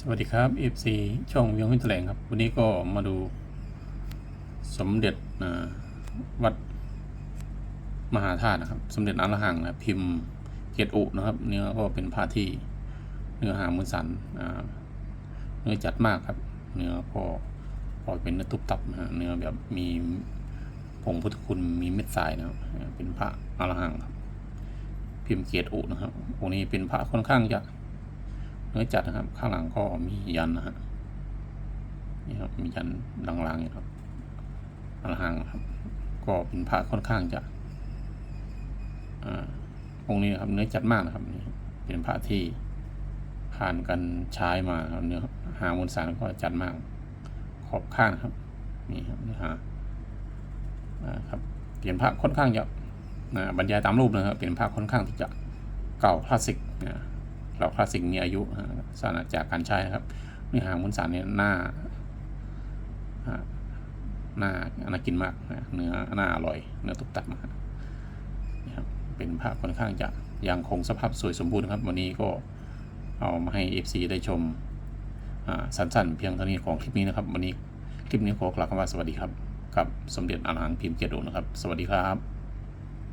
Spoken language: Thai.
สวัสดีครับ FC ช่องเวียงหุ้นแถลงครับ วันนี้ก็มาดูสมเด็จวัดมหาธาตุนะครับ สมเด็จอรหังนะพิมพ์เกตอุนะครับ เนื้อก็เป็นผ้าที่เนื้อหามือสันเนื้อจัดมากครับ เนื้อก็พอเป็นเนื้อตุบตับนะเนื้อแบบมีผงพุทธคุณมีเม็ดทรายนะครับเป็นพระอรหังครับ พิมพ์เกียรติอุนะครับองค์นี้เป็นพระค่อนข้างจะ นื้อจัดนะครับ ข้างหลังก็มียันนะฮะนี่ครับมียันลางๆอยู่ครับอรหังครับ ก็เป็นพระค่อนข้างจะอ่าองค์นี้นะครับ เนื้อจัดมากนะครับนี่เป็นพระที่ผ่านการใช้มาครับเนื้อหามวลสารก็จัดมาก ขอบข้างครับนี่ครับเนื้อหาอ่าครับเปลี่ยนพระค่อนข้างจะอ่าบรรยายตามรูปนะครับเป็นพระค่อนข้างที่จะเก่าคลาสสิกนะ เราคลาสสิกมีอายุสารจากการใช้ครับเนื้อหามุนสารเนี่ยหน้าหน้าน่ากินมากเนื้อหน้าอร่อย เนื้อตุกตับมากนี่ครับเป็นภาพค่อนข้างจะยังคงสภาพสวยสมบูรณ์ครับ วันนี้ก็เอามาให้ FC ได้ชมสั้นๆ เพียงเท่านี้ของคลิปนี้นะครับ วันนี้คลิปนี้ขอกล่าวคำว่าสวัสดีครับกับสมเด็จอรหังพิมพ์เกียรติโอนะครับ สวัสดีครับ